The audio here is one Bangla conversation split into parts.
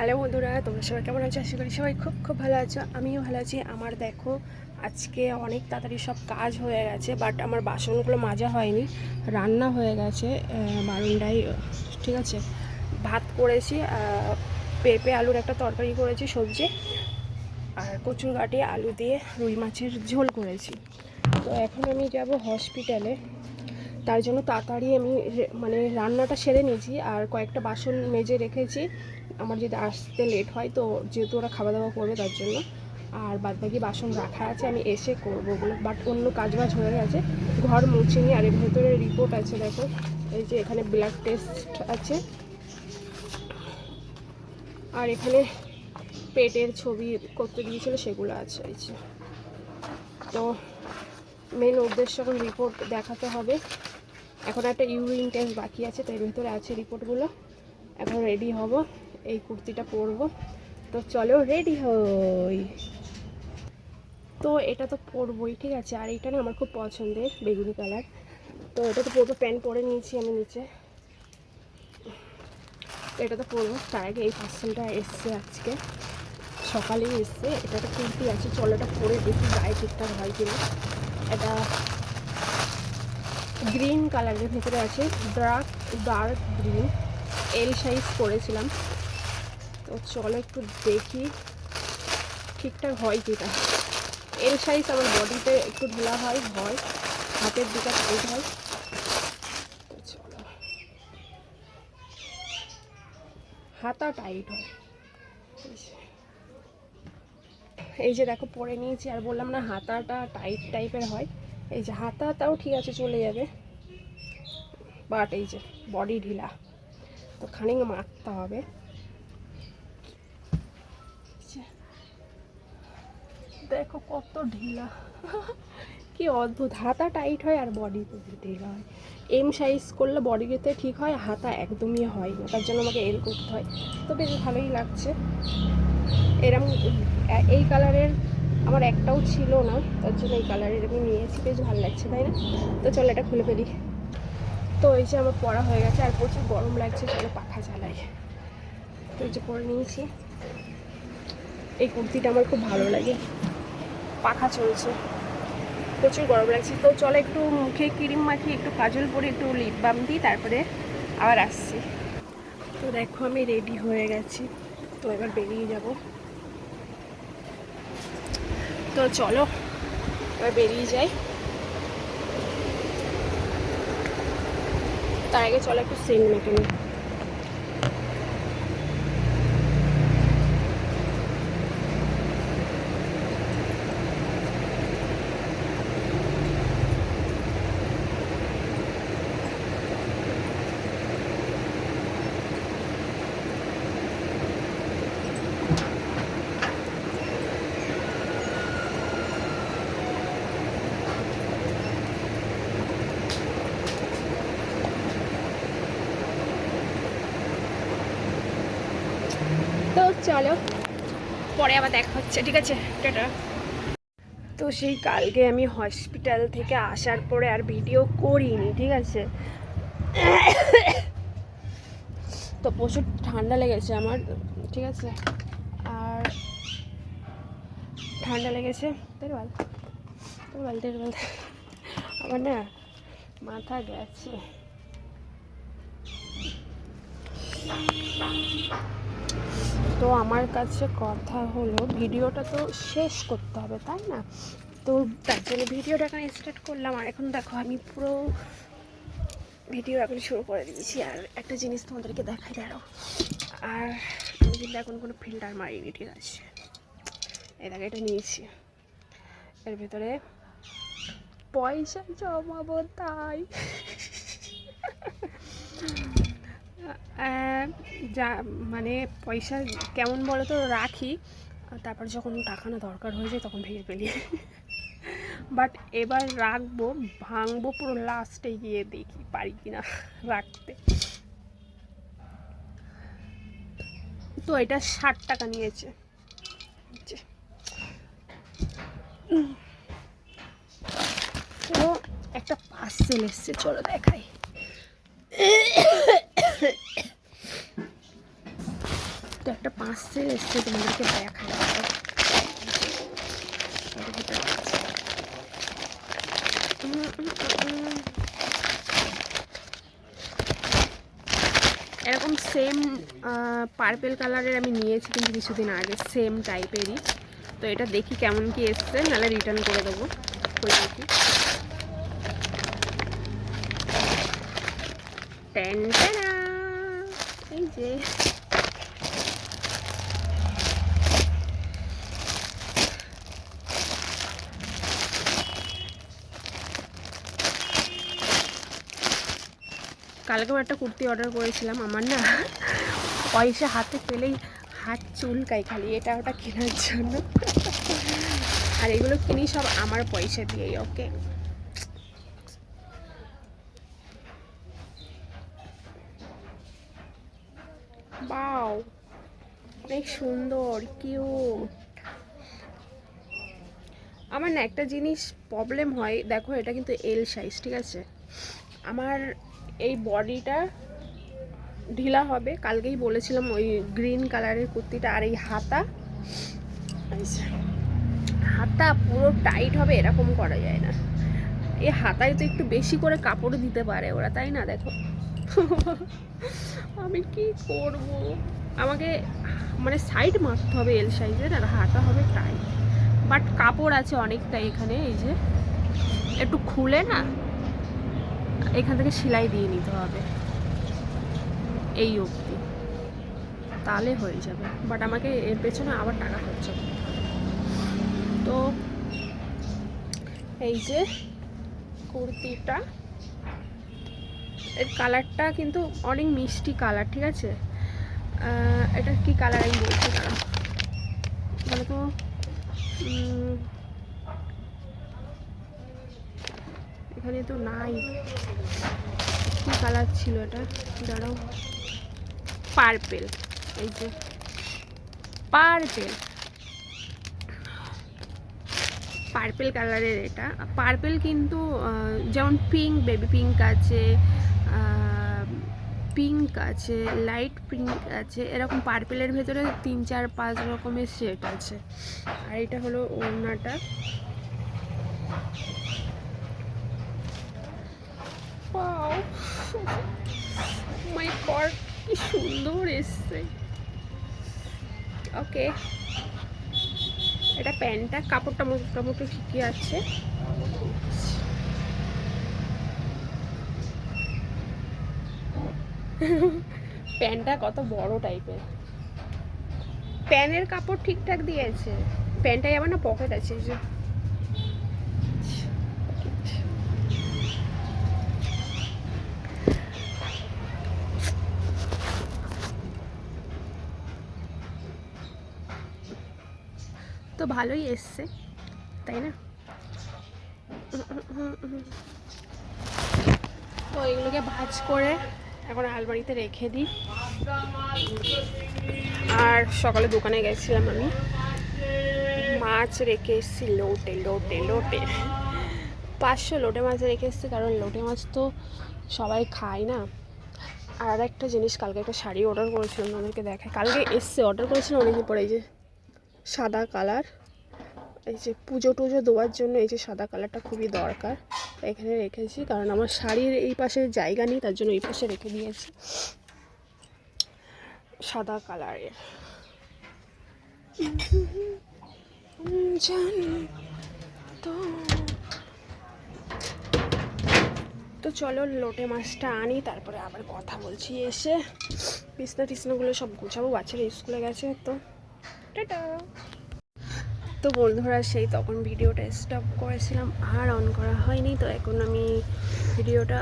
হ্যালো বন্ধুরা, তোমরা সবাই কেমন আছো? আশা করি সবাই খুব খুব ভালো আছো। আমিও ভালো আছি। আমার দেখো, আজকে অনেক তাড়াতাড়ি সব কাজ হয়ে গেছে বাট আমার বাসনগুলো মাজা হয়নি। রান্না হয়ে গেছে বারান্দায় ঠিক আছে? ভাত করেছি পেঁপে আলুর একটা তরকারি করেছি, সবজি, আর কচুর গাটি আলু দিয়ে রুই মাছের ঝোল করেছি। তো এখন আমি যাব হসপিটালে। তার জন্য তাড়াতাড়ি আমি মানে রান্নাটা সেরে নিয়েছি, আর কয়েকটা বাসন মেজে রেখেছি। আমার যদি আসতে লেট হয় তো যেহেতু ওরা খাওয়া দাওয়া করবে তার জন্য। আর বাদবাকি বাসন রাখা আছে, আমি এসে করব ওগুলো। বাট অন্য কাজ বাজ হয়ে গেছে, ঘর মুছিনি আর এর ভেতরে রিপোর্ট আছে দেখো, এই যে এখানে ব্লাড টেস্ট আছে। আর এখানে পেটের ছবি করতে দিয়েছিল, সেগুলো আছে এই যে। তো মেন উদ্দেশ্য এখন রিপোর্ট দেখাতে হবে। এখন একটা ইউরিন টেস্ট বাকি আছে, তো এর ভেতরে আছে রিপোর্টগুলো এখন রেডি হব। এই কুর্তিটা পরবো। তো চলো রেডি হই। তো এটা তো পরবই, ঠিক আছে? আর এটা না আমার খুব পছন্দের, বেগুনি কালার। তো এটা তো পুরো প্যান্ট পরে নিয়েছি আমি নিচে। এটা তো পরবো, তার আগে এই পার্সেলটা এসছে আজকে। সকালেই এসছে, এটা একটা কুর্তি আছে, চলো এটা পরে দেখি গায়ে ঠিকঠাক হয় কিনা। এটা গ্রিন কালারের ভেতরে আছে dark dark green L size করেছিলাম তো চলো একটু দেখি ঠিকঠাক হয় কিনা। এল সাইজ আমার বডিতে একটু ঢোলা হয় হয়। হাতের দিকে টাইট হয়। হাতা টাইট হয়। এই যে। এই যে দেখো, পরে নিয়েছি, আর বললাম না হাতাটা টাইট টাইপের হয়। এই যে হাতাটাও ঠিক আছে, চলে যাবে। বাট এই যে বডি ঢিলা। তো খানিক মারতে হবে। দেখো কত ঢিলা। কি অদ্ভুত, হাতা টাইট হয় আর বডি ঢিলা হয়। এম সাইজ করলে বডিতে ঠিক হয়, হাতা একদমই হয় না, তার জন্য আমাকে এল করতে হয়। তো বেশ ভালোই লাগছে। এরম, এই কালারের আমার একটাও ছিল না, তার জন্য এই কালারের আমি নিয়েছি, বেশ ভালো লাগছে, তাই না? তো চলো এটা খুলে ফেলি। তো এই যে আমার পড়া হয়ে গেছে, আর প্রচুর গরম লাগছে, চলো পাখা চালাই তো এই যে পরে নিয়েছি। এই কুর্তিটা আমার খুব ভালো লাগে। পাখা চলছে। প্রচুর গরম লাগছে। তো চলো একটু মুখে ক্রিম মাখি একটু কাজল পরে একটু লিপ বাম দিই, তারপরে আবার আসছি। তো দেখো আমি রেডি হয়ে গেছি। তো এবার বেরিয়ে যাব। তো চলো, এবার বেরিয়ে যাই। তার আগে চলো একটু সেন্ট মেখে নিই। চলো, পরে আবার দেখা হচ্ছে, ঠিক আছে? টাটা। তো সেই কালকে আমি হসপিটাল থেকে আসার পরে আর ভিডিও করিনি, ঠিক আছে? তো প্রচুর ঠান্ডা লেগেছে আমার, ঠিক আছে? আর ঠান্ডা লেগেছে তেরবাল তেরবাল তেরবাল আমার না মাথা গেছে। তো আমার কাছে কথা হলো, ভিডিওটা তো শেষ করতে হবে, তাই না? তো তার জন্য ভিডিওটা এখন স্টার্ট করলাম। আর এখন দেখো, আমি পুরো ভিডিও এখন শুরু করে দিয়েছি। আর একটা জিনিস তোমাদেরকে দেখাই, দাঁড়াও। আর আমি কিন্তু এখন কোনো ফিল্টার মারিনি, ঠিক আছে? এই দেখো, এটা নিয়েছি। এর ভেতরে পয়সা জমাবো তাই। যা মানে পয়সা কেমন বলো তো রাখি, তারপর যখন টাকা না দরকার হয়ে যায় তখন ভেঙে ফেলি। বাট এবার রাখব, ভাঙবো পুরো লাস্টে গিয়ে দেখি পারি কিনা রাখতে। তো এটা ষাট টাকা নিয়েছে। তো একটা পার্সেল এসছে, চলো দেখাই তো তো একটা এরকম সেম পার্পেল কালারের আমি নিয়েছি কিন্তু কিছুদিন আগে সেম টাইপেরই তো এটা দেখি কেমন কি এসছে, নাহলে রিটার্ন করে দেবো। ওই দেখি এই যে। কালকেও একটা কুর্তি অর্ডার করেছিলাম, আমার না পয়সা হাতে পেলেই হাত চুলকায় খালি, এটা ওটা কেনার জন্য। আর এগুলো কিনি সব আমার পয়সা দিয়েই ওকে সুন্দর আমার না একটা জিনিস প্রবলেম হয়, দেখো এটা কিন্তু এল সাইজ ঠিক আছে? আমার এই বডিটা ঢিলা হবে। কালকেই বলেছিলাম ওই গ্রিন কালারের কুর্তিটা আর এই হাতা। হাতা পুরো টাইট হবে, এরকম করা যায় না। এই হাতায় তো একটু বেশি করে কাপড় দিতে পারে ওরা, তাই না? দেখো। আমি কি করব? আমাকে মানে সাইড মারতে হবে এল সাইজের আর হাতা হবে টাইট বাট কাপড় আছে অনেকটা এখানে, এই যে। একটু খুলে না? এখান থেকে সেলাই দিয়ে নিতে হবে। এই অবধি। তাহলে হয়ে যাবে। বাট আমাকে এর পেছনে আবার টাকা খরচা করতে হবে। তো এই যে কুর্তিটা, এর কালারটা কিন্তু অনেক মিষ্টি কালার ঠিক আছে? এটা কি কালার আমি বলছি? দাঁড়া বলো তো এখানে তো নাই। কি কালার ছিল এটা? দাঁড়াও। পার্পেল এই যে। পার্পেল পার্পেল কালারের এটা। পার্পেল কিন্তু যেমন পিঙ্ক বেবি পিঙ্ক আছে পিঙ্ক আছে লাইট পিঙ্ক আছে, এরকম পার্পেলের ভেতরে তিন, চার, পাঁচ রকমের শেড আছে। আর এটা হলো ওড়নাটা। Wow! মাই গড কি সুন্দর এসছে। ওকে এটা প্যান্টটা, কাপড়টা মোটামুটি ঠিকই আছে। প্যান্টটা কত বড় টাইপের প্যানের কাপড় ঠিকঠাক দিয়েছে। প্যান্টটাই আবার না পকেট আছে যে তো ভালোই এসছে, তাই না? তো এগুলোকে ভাজ করে এখন আলমারিতে রেখে দিই। আর সকালে দোকানে গেছিলাম আমি। মাছ রেখে এসেছি লোটে লোটে লোটে। পাঁচশো লোটে মাছ রেখে এসেছি, কারণ লোটে মাছ তো সবাই খায় না। আর একটা জিনিস, কালকে একটা শাড়ি অর্ডার করেছিলাম ওদেরকে দেখায় কালকে এসছে অর্ডার করেছিলাম অনেকদিন পরে, এই যে সাদা কালার। এই যে পুজো টুজো দেওয়ার জন্য এই যে সাদা কালারটা খুবই দরকার। এখানে রেখেছি, কারণ আমার শাড়ির এই পাশে জায়গা নেই, তার জন্য এই পাশে রেখে দিয়েছি। সাদা কালারের। জানি তো তো চলো লোটে মাছটা আনি, তারপরে আবার কথা বলছি এসে। বিছনা টিছনাগুলো সব গুছাবো, বাচ্চারা স্কুলে গেছে তো। তো বন্ধুরা, সেই তখন ভিডিওটা স্টপ করেছিলাম, আর অন করা হয়নি, তো এখন আমি ভিডিওটা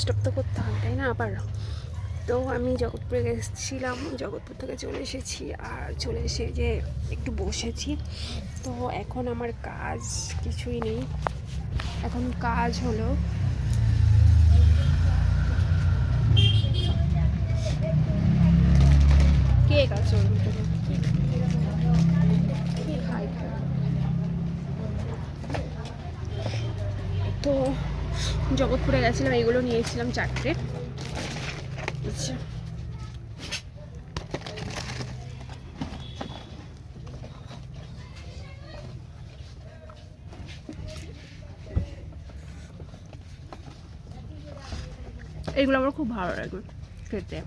স্টপ তো করতে হবে, তাই না? আবার। তো আমি জগৎপুরে গেছিলাম, জগৎপুর থেকে চলে এসেছি, আর চলে এসে যে একটু বসেছি, তো এখন আমার কাজ কিছুই নেই। এখন কাজ হলো কেক আছে ওর তো জগৎপুরে গেছিলাম এগুলো নিয়েছিলাম চারটে। আচ্ছা। এগুলো আমার খুব ভালো লাগে খেতে।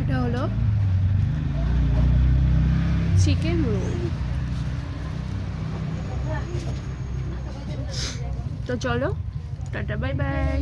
এটা হলো চিকেন রোল। তো চলো টাটা বাই বাই।